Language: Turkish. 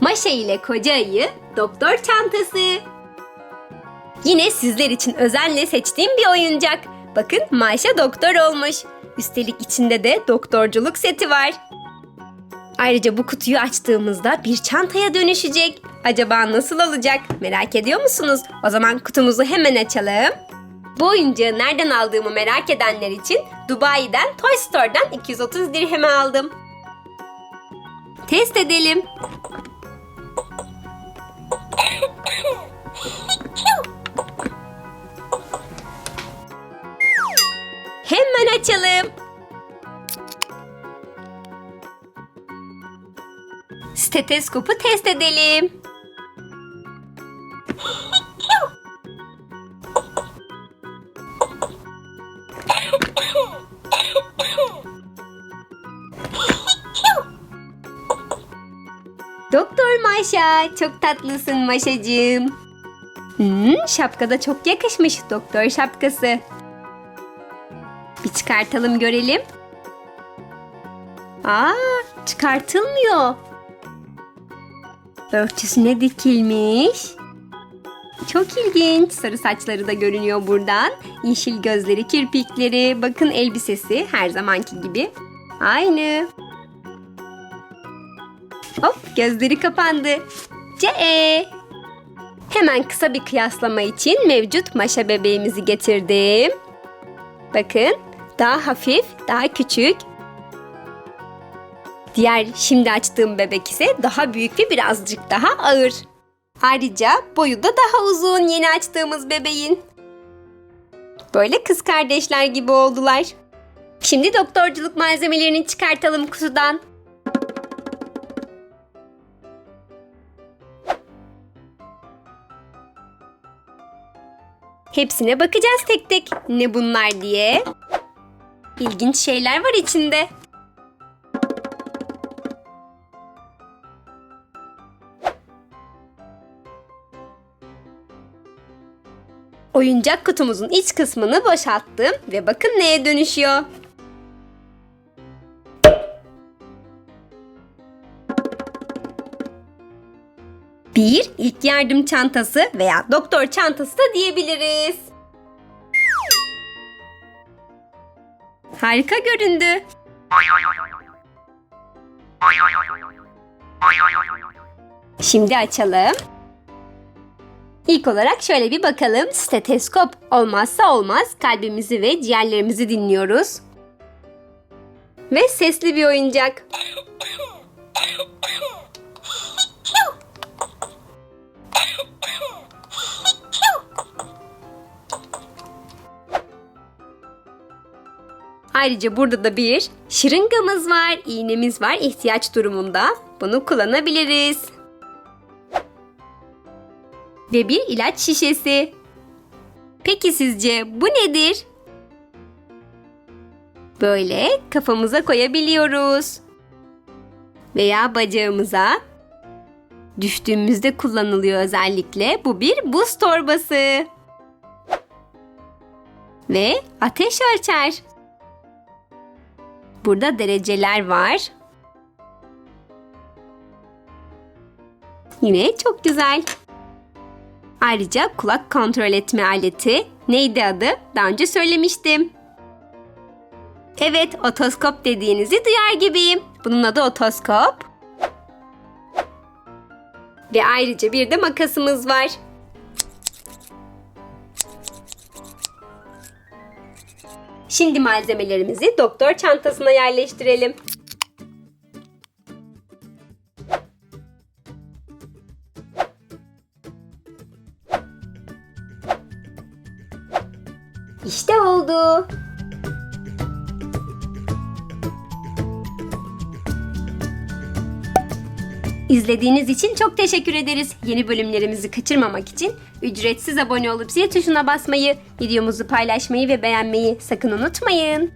Maşa ile koca ayı doktor çantası. Yine sizler için özenle seçtiğim bir oyuncak. Bakın Maşa doktor olmuş. Üstelik içinde de doktorculuk seti var. Ayrıca bu kutuyu açtığımızda bir çantaya dönüşecek. Acaba nasıl olacak? Merak ediyor musunuz? O zaman kutumuzu hemen açalım. Bu oyuncağı nereden aldığımı merak edenler için Dubai'den Toy Store'dan 230 dirheme aldım. Test edelim. Hemen açalım. Stetoskopu test edelim. Doktor Maşa, çok tatlısın Maşacığım. Hmm, şapka çok yakışmış doktor şapkası. Bir çıkartalım görelim. Aa, çıkartılmıyor. Örtüsüne dikilmiş. Çok ilginç. Sarı saçları da görünüyor buradan. Yeşil gözleri, kirpikleri. Bakın elbisesi her zamanki gibi. Aynı. Hop gözleri kapandı. Ce. Hemen kısa bir kıyaslama için mevcut maşa bebeğimizi getirdim. Bakın daha hafif, daha küçük. Diğer şimdi açtığım bebek ise daha büyük ve birazcık daha ağır. Ayrıca boyu da daha uzun yeni açtığımız bebeğin. Böyle kız kardeşler gibi oldular. Şimdi doktorculuk malzemelerini çıkartalım kutudan. Hepsine bakacağız tek tek. Ne bunlar diye. İlginç şeyler var içinde. Oyuncak kutumuzun iç kısmını boşalttım ve bakın neye dönüşüyor. Bir ilk yardım çantası veya doktor çantası da diyebiliriz. Harika göründü. Şimdi açalım. İlk olarak şöyle bir bakalım. Steteskop olmazsa olmaz. Kalbimizi ve ciğerlerimizi dinliyoruz. Ve sesli bir oyuncak. Ayrıca burada da bir şırıngamız var, iğnemiz var ihtiyaç durumunda. Bunu kullanabiliriz. Ve bir ilaç şişesi. Peki sizce bu nedir? Böyle kafamıza koyabiliyoruz. Veya bacağımıza. Düştüğümüzde kullanılıyor özellikle. Bu bir buz torbası. Ve ateş ölçer. Burada dereceler var. Yine çok güzel. Ayrıca kulak kontrol etme aleti. Neydi adı? Daha önce söylemiştim. Evet, otoskop dediğinizi duyar gibiyim. Bunun adı otoskop. Ve ayrıca bir de makasımız var. Şimdi malzemelerimizi doktor çantasına yerleştirelim. İşte oldu. İzlediğiniz için çok teşekkür ederiz. Yeni bölümlerimizi kaçırmamak için ücretsiz abone olup zil tuşuna basmayı, videomuzu paylaşmayı ve beğenmeyi sakın unutmayın.